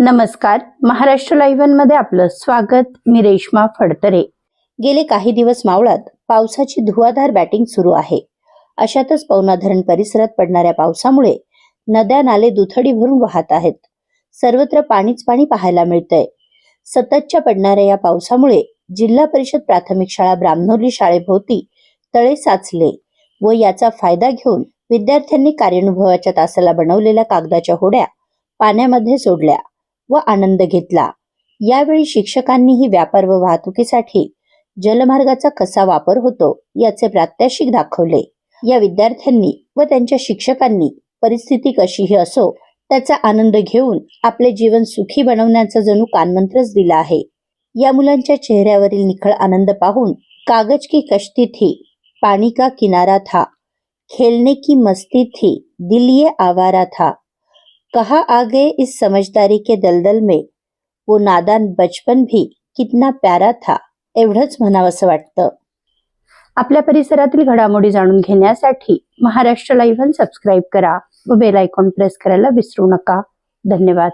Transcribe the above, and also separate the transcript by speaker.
Speaker 1: नमस्कार. महाराष्ट्र लाईव्हमध्ये आपलं स्वागत. मी रेश्मा फडतरे. गेले काही दिवस मावळात पावसाची धुवाधार बॅटिंग सुरू आहे. अशातच पवना धरण परिसरात पडणाऱ्या पावसामुळे नद्या नाले दुथडी भरून वाहत आहेत. सर्वत्र पाणीच पाणी पाहायला मिळतंय. सततच्या पडणाऱ्या या पावसामुळे जिल्हा परिषद प्राथमिक शाळा ब्राह्मणोली शाळेभोवती तळे साचले व याचा फायदा घेऊन विद्यार्थ्यांनी कार्यानुभवाच्या तासाला बनवलेल्या कागदाच्या होड्या पाण्यामध्ये सोडल्या. व आनंद घेतला. यावेळी शिक्षकांनीही व्यापार व वाहतुकीसाठी जलमार्गाचा कसा वापर होतो याचे प्रात्यक्षिक दाखवले. या विद्यार्थ्यांनी व त्यांच्या शिक्षकांनी परिस्थिती कशीही असो त्याचा आनंद घेऊन आपले जीवन सुखी बनवण्याचा जणू कानमंत्रच दिला आहे. या मुलांच्या चेहऱ्यावरील निखळ आनंद पाहून कागज की कश्ती थी पाणी का किनारा था खेलने की मस्ती थी दिल ये आवारा था कहा आ गए इस समझदारी के दलदल में? वो नादान बचपन भी कितना प्यारा था एवढंच म्हणावंसं वाटतं. आपल्या परिसरातील घडामोडी जाणून घेण्यासाठी महाराष्ट्र लाईव्ह सबस्क्राईब करा व बेल आयकॉन प्रेस करायला विसरू नका. धन्यवाद.